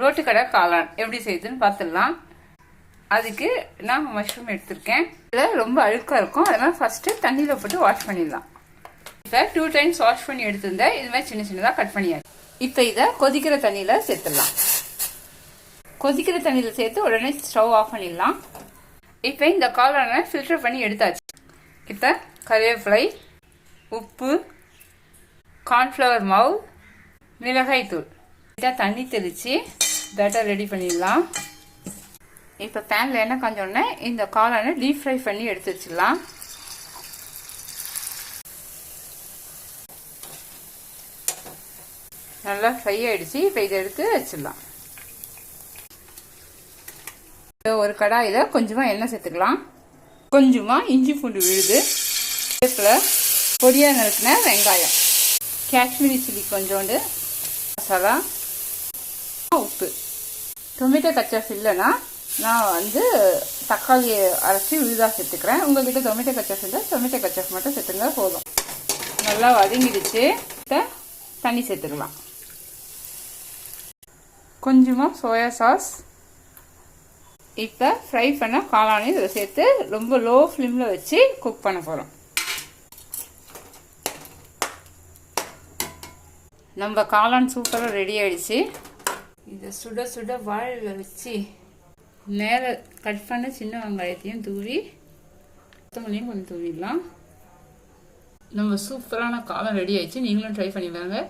Road கடை காளான். எப்படி செய்யுதுன்னு பார்த்துடலாம். அதுக்கு நான் மஷ்ரூம் எடுத்திருக்கேன். இதில் ரொம்ப அழுக்காக இருக்கும். அதனால் ஃபஸ்ட்டு தண்ணியில் போட்டு வாஷ் பண்ணிடலாம். இப்போ டூ டைம்ஸ் வாஷ் பண்ணி எடுத்திருந்தேன் இது மாதிரி சின்ன சின்னதாக கட் பண்ணியாச்சு. இப்போ இதை கொதிக்கிற தண்ணியில் சேர்த்துடலாம். கொதிக்கிற தண்ணியில் சேர்த்து உடனே ஸ்டவ் ஆஃப் பண்ணிடலாம். இப்போ இந்த காளானை ஃபில்டர் பண்ணி எடுத்தாச்சு. இப்போ கருவேப்பிலை உப்பு கார்ன்ஃப்ளவர் மாவு மிளகாய் தூள் லைட்டாக தண்ணி தெளித்து பேட்டர் ரெடி பண்ணிடலாம். இப்போ பேனில் எண்ணெய் காஞ்சோடனே இந்த காளானை டீப் ஃப்ரை பண்ணி எடுத்து வச்சிடலாம். நல்லா ஃப்ரை ஆகிடுச்சு இப்போ இதை எடுத்து வச்சிடலாம். இப்போ ஒரு கடாயில் கொஞ்சமாக எண்ணெய் சேர்த்துக்கலாம். கொஞ்சமாக இஞ்சி பூண்டு விழுது. இதில் பொடியாக நறுக்கின வெங்காயம். காஷ்மீரி சில்லி கொஞ்சோண்டு மசாலா. உப்பு டொமேட்டோ கச்சாஃப் இல்லைன்னா நான் வந்து தக்காளி அரைச்சி விழுதாக சேர்த்துக்கிறேன். உங்கள்கிட்ட டொமேட்டோ கச்சாஸ் இல்லை டொமேட்டோ கச்சாஃப் மட்டும் சேர்த்துங்க போதும். நல்லா வதங்கிடுச்சு. இப்போ தண்ணி சேர்த்துக்கலாம். கொஞ்சமாக சோயா சாஸ் இப்போ ஃப்ரை பண்ண காளானி இதில் சேர்த்து ரொம்ப லோ ஃப்ளேமில் வச்சு குக் பண்ண போகிறோம் நம்ம காளான் சூப்பராக ரெடி ஆகிடுச்சு இதை சுட சுட வாழையில் வச்சு மேலே கட் பண்ண சின்ன வெங்காயத்தையும் தூவி கொத்தமல்லியும் கொஞ்சம் தூவிடலாம். நம்ம சூப்பரான காலம் ரெடி ஆயிடுச்சு. நீங்களும் ட்ரை பண்ணி பாருங்க.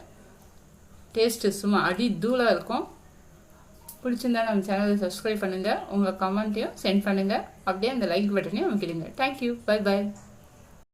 டேஸ்ட்டு சும்மா அடி தூளாக இருக்கும். பிடிச்சிருந்தா நம்ம சேனலை சப்ஸ்கிரைப் பண்ணுங்கள் உங்கள் கமெண்ட்டையும் சென்ட் பண்ணுங்கள் அப்படியே அந்த லைக் பட்டனையும் அமைக்கிடுங்க தேங்க்யூ பை பாய்